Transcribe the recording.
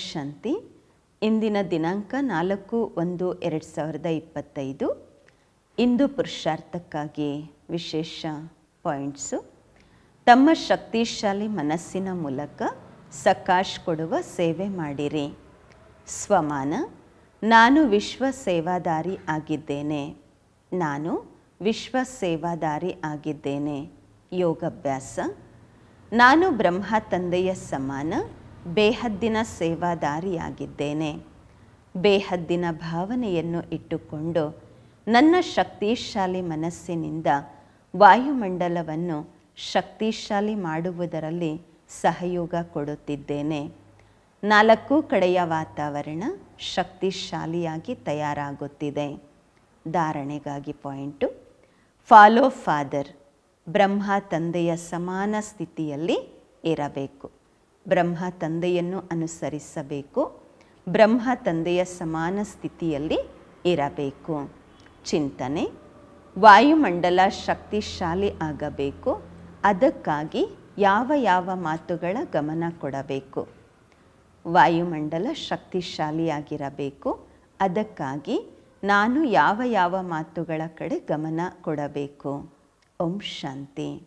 ಶಾಂತಿ. ಇಂದಿನ ದಿನಾಂಕ ನಾಲ್ಕು ಒಂದು ಎರಡು ಸಾವಿರದ ಇಪ್ಪತ್ತೈದು. ಇಂದು ಪುರುಷಾರ್ಥಕ್ಕಾಗಿ ವಿಶೇಷ ಪಾಯಿಂಟ್ಸು. ತಮ್ಮ ಶಕ್ತಿಶಾಲಿ ಮನಸ್ಸಿನ ಮೂಲಕ ಸಕಾಶ್ ಕೊಡುವ ಸೇವೆ ಮಾಡಿರಿ. ಸ್ವಮಾನ, ನಾನು ವಿಶ್ವ ಸೇವಾದಾರಿ ಆಗಿದ್ದೇನೆ. ನಾನು ವಿಶ್ವ ಸೇವಾದಾರಿ ಆಗಿದ್ದೇನೆ. ಯೋಗಾಭ್ಯಾಸ, ನಾನು ಬ್ರಹ್ಮ ತಂದೆಯ ಸಮಾನ. ಬೇಹದ್ದಿನ ಸೇವಾದಾರಿಯಾಗಿದ್ದೇನೆ. ಬೇಹದ್ದಿನ ಭಾವನೆಯನ್ನು ಇಟ್ಟುಕೊಂಡು ನನ್ನ ಶಕ್ತಿಶಾಲಿ ಮನಸ್ಸಿನಿಂದ ವಾಯುಮಂಡಲವನ್ನು ಶಕ್ತಿಶಾಲಿ ಮಾಡುವುದರಲ್ಲಿ ಸಹಯೋಗ ಕೊಡುತ್ತಿದ್ದೇನೆ. ನಾಲ್ಕು ಕಡೆಯ ವಾತಾವರಣ ಶಕ್ತಿಶಾಲಿಯಾಗಿ ತಯಾರಾಗುತ್ತಿದೆ. ಧಾರಣೆಗಾಗಿ ಪಾಯಿಂಟು. ಫಾಲೋ ಫಾದರ್ ಬ್ರಹ್ಮ ತಂದೆಯ ಸಮಾನ ಸ್ಥಿತಿಯಲ್ಲಿ ಇರಬೇಕು. ಬ್ರಹ್ಮ ತಂದೆಯನ್ನು ಅನುಸರಿಸಬೇಕು. ಬ್ರಹ್ಮ ತಂದೆಯ ಸಮಾನ ಸ್ಥಿತಿಯಲ್ಲಿ ಇರಬೇಕು. ಚಿಂತನೆ. ವಾಯುಮಂಡಲ ಶಕ್ತಿಶಾಲಿ ಆಗಬೇಕು. ಅದಕ್ಕಾಗಿ ಯಾವ ಯಾವ ಮಾತುಗಳ ಗಮನ ಕೊಡಬೇಕು. ವಾಯುಮಂಡಲ ಶಕ್ತಿಶಾಲಿಯಾಗಿರಬೇಕು. ಅದಕ್ಕಾಗಿ ನಾನು ಯಾವ ಯಾವ ಮಾತುಗಳ ಕಡೆ ಗಮನ ಕೊಡಬೇಕು. ಓಂ ಶಾಂತಿ.